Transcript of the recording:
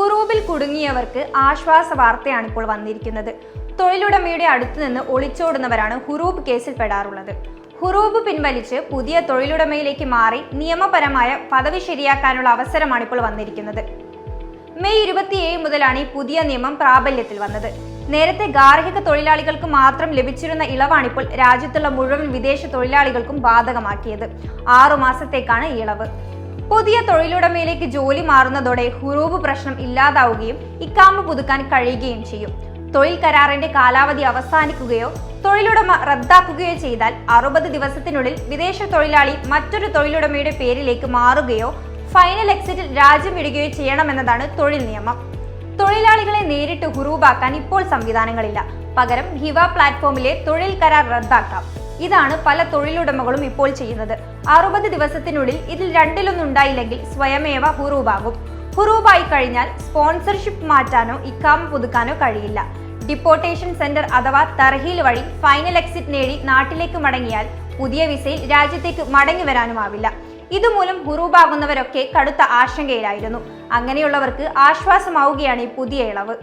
ഹുറൂബിൽ കുടുങ്ങിയവർക്ക് ആശ്വാസ വാർത്തയാണ് ഇപ്പോൾ വന്നിരിക്കുന്നത്. തൊഴിലുടമയുടെ അടുത്തു നിന്ന് ഒളിച്ചോടുന്നവരാണ് ഹുറൂബ് കേസിൽ പെടാറുള്ളത്. ഹുറൂബ് പിൻവലിച്ച് പുതിയ തൊഴിലുടമയിലേക്ക് മാറി നിയമപരമായ പദവി ശരിയാക്കാനുള്ള അവസരമാണ് ഇപ്പോൾ വന്നിരിക്കുന്നത്. മെയ് ഇരുപത്തിയേഴ് മുതലാണ് ഈ പുതിയ നിയമം പ്രാബല്യത്തിൽ വന്നത്. നേരത്തെ ഗാർഹിക തൊഴിലാളികൾക്ക് മാത്രം ലഭിച്ചിരുന്ന ഇളവാണിപ്പോൾ രാജ്യത്തുള്ള മുഴുവൻ വിദേശ തൊഴിലാളികൾക്കും ബാധകമാക്കിയത്. ആറു മാസത്തേക്കാണ് ഇളവ്. പുതിയ തൊഴിലുടമയിലേക്ക് ജോലി മാറുന്നതോടെ ഹുറൂബ് പ്രശ്നം ഇല്ലാതാവുകയും ഇക്കാമ പുതുക്കാൻ കഴിയുകയും ചെയ്യും. തൊഴിൽ കരാറിന്റെ കാലാവധി അവസാനിക്കുകയോ തൊഴിലുടമ റദ്ദാക്കുകയോ ചെയ്താൽ അറുപത് ദിവസത്തിനുള്ളിൽ വിദേശ തൊഴിലാളി മറ്റൊരു തൊഴിലുടമയുടെ പേരിലേക്ക് മാറുകയോ ഫൈനൽ എക്സിറ്റിൽ രാജ്യം വിടുകയോ ചെയ്യണമെന്നതാണ് തൊഴിൽ നിയമം. തൊഴിലാളികളെ നേരിട്ട് ഹുറൂബാക്കാൻ ഇപ്പോൾ സംവിധാനങ്ങളില്ല. പകരം ഹിവ പ്ലാറ്റ്ഫോമിലെ തൊഴിൽ കരാർ റദ്ദാക്കാം. ഇതാണ് പല തൊഴിലുടമകളും ഇപ്പോൾ ചെയ്യുന്നത്. അറുപത് ദിവസത്തിനുള്ളിൽ ഇതിൽ രണ്ടിലൊന്നുണ്ടായില്ലെങ്കിൽ സ്വയമേവ ഹുറൂബാകും. ഹുറൂബായി കഴിഞ്ഞാൽ സ്പോൺസർഷിപ്പ് മാറ്റാനോ ഇക്കാമ പുതുക്കാനോ കഴിയില്ല. ഡിപ്പോർട്ടേഷൻ സെന്റർ അഥവാ തർഹീൽ വഴി ഫൈനൽ എക്സിറ്റ് നേടി നാട്ടിലേക്ക് മടങ്ങിയാൽ പുതിയ വിസയിൽ രാജ്യത്തേക്ക് മടങ്ങി വരാനുമാവില്ല. ഇതുമൂലം ഹുറൂബാകുന്നവരൊക്കെ കടുത്ത ആശങ്കയിലായിരുന്നു. അങ്ങനെയുള്ളവർക്ക് ആശ്വാസമാവുകയാണ് ഈ പുതിയ ഇളവ്.